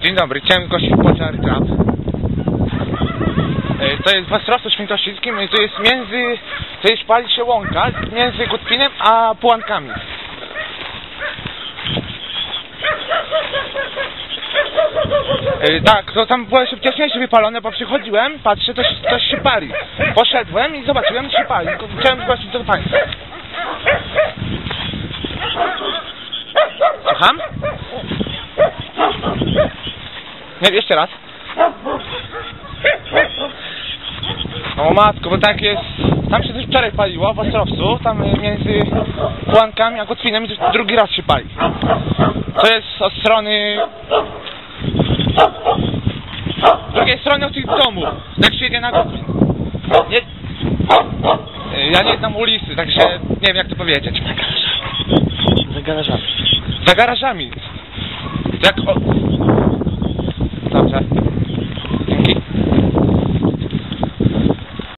Dzień dobry, chciałem zgłosić pożar trap. E, To jest w Ostrowcu Świętokrzyskim i to jest między, to jest pali się łąka między Gutpinem a Pułankami. E, Tak, to tam było jeszcze wcześniejsze wypalone, bo przychodziłem, patrzę, coś, coś się pali. Poszedłem i zobaczyłem, że się pali. Chciałem zgłosić do Państwa. Słucham? Nie, jeszcze raz. O matko, bo tak jest... Tam się coś wczoraj paliło w Ostrowcu, tam y, między Pułankami a Kotwinem drugi raz się pali. To jest od strony... Z drugiej strony od tych domów, jak się jedzie na Kotwin. Nie... Ja nie znam ulicy, także nie wiem jak to powiedzieć. Za garażami. Za garażami. Jak o... has to